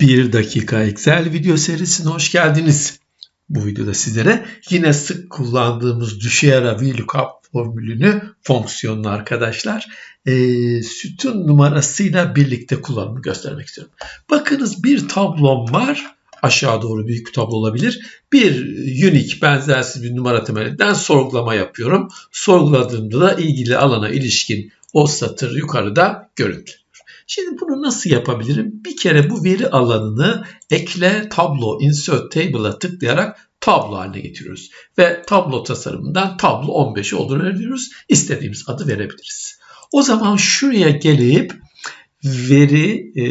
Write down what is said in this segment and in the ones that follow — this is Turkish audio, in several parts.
1 dakika Excel video serisine hoş geldiniz. Bu videoda sizlere yine sık kullandığımız düşey ara VLOOKUP formülünü, fonksiyonunu arkadaşlar e, sütun numarasıyla birlikte kullanımı göstermek istiyorum. Bakınız bir tablom var. Aşağı doğru büyük bir tablo olabilir. Bir unique benzersiz bir numara temelinden sorgulama yapıyorum. Sorguladığımda da ilgili alana ilişkin o satır yukarıda görüntü. Şimdi bunu nasıl yapabilirim? Bir kere bu veri alanını ekle tablo insert table'a tıklayarak tablo haline getiriyoruz. Ve tablo tasarımından tablo 15 olduğunu veriyoruz. İstediğimiz adı verebiliriz. O zaman şuraya gelip veri e,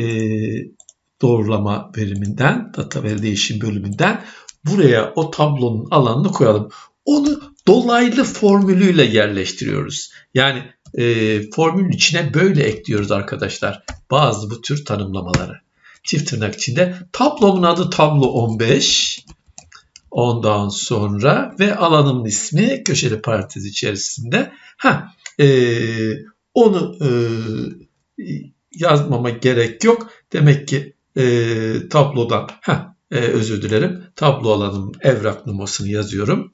doğrulama veriminden, data veri değişim bölümünden buraya o tablonun alanını koyalım. Onu dolaylı formülüyle yerleştiriyoruz. Yani e, formülün içine böyle ekliyoruz arkadaşlar. Bazı bu tür tanımlamaları. Çift tırnak içinde. Tablomun adı tablo 15. Ondan sonra ve alanımın ismi köşeli parantez içerisinde. Ha, e, onu e, yazmama gerek yok. Demek ki e, tablodan, ha, e, özür dilerim. Tablo alanım evrak numarasını yazıyorum.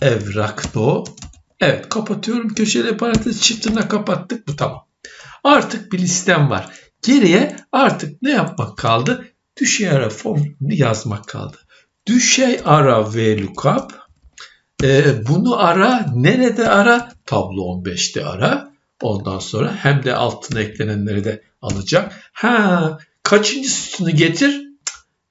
Evrak no Evet kapatıyorum köşeli parantez çiftine kapattık bu tamam. Artık bir listem var. Geriye artık ne yapmak kaldı? Düşey ara formülünü yazmak kaldı. Düşey ara ve lookup. Ee, bunu ara nerede ara? Tablo 15'te ara. Ondan sonra hem de altına eklenenleri de alacak. Ha kaçıncı sütunu getir?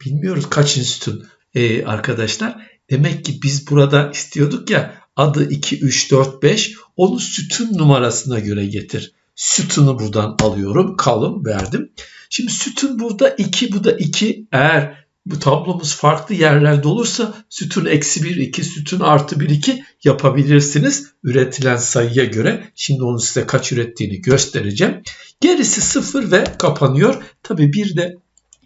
Bilmiyoruz kaçıncı sütun ee, arkadaşlar. Demek ki biz burada istiyorduk ya adı 2, 3, 4, 5 onu sütun numarasına göre getir. Sütunu buradan alıyorum. Kalın verdim. Şimdi sütun burada 2 bu da 2. Eğer bu tablomuz farklı yerlerde olursa sütun eksi 1, 2, sütun artı 1, 2 yapabilirsiniz. Üretilen sayıya göre. Şimdi onu size kaç ürettiğini göstereceğim. Gerisi 0 ve kapanıyor. Tabi bir de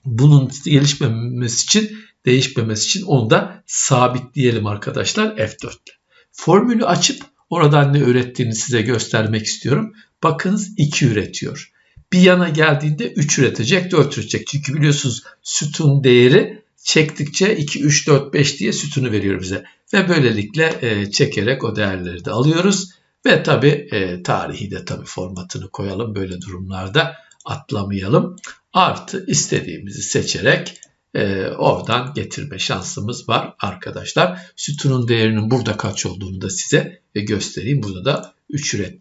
bunun gelişmemesi için değişmemesi için onu da sabitleyelim arkadaşlar F4 ile. Formülü açıp oradan ne ürettiğini size göstermek istiyorum. Bakınız 2 üretiyor. Bir yana geldiğinde 3 üretecek, 4 üretecek. Çünkü biliyorsunuz sütun değeri çektikçe 2, 3, 4, 5 diye sütunu veriyor bize. Ve böylelikle e, çekerek o değerleri de alıyoruz. Ve tabi e, tarihi de tabi formatını koyalım böyle durumlarda atlamayalım. Artı istediğimizi seçerek e, oradan getirme şansımız var arkadaşlar. Sütunun değerinin burada kaç olduğunu da size göstereyim. Burada da 3 üret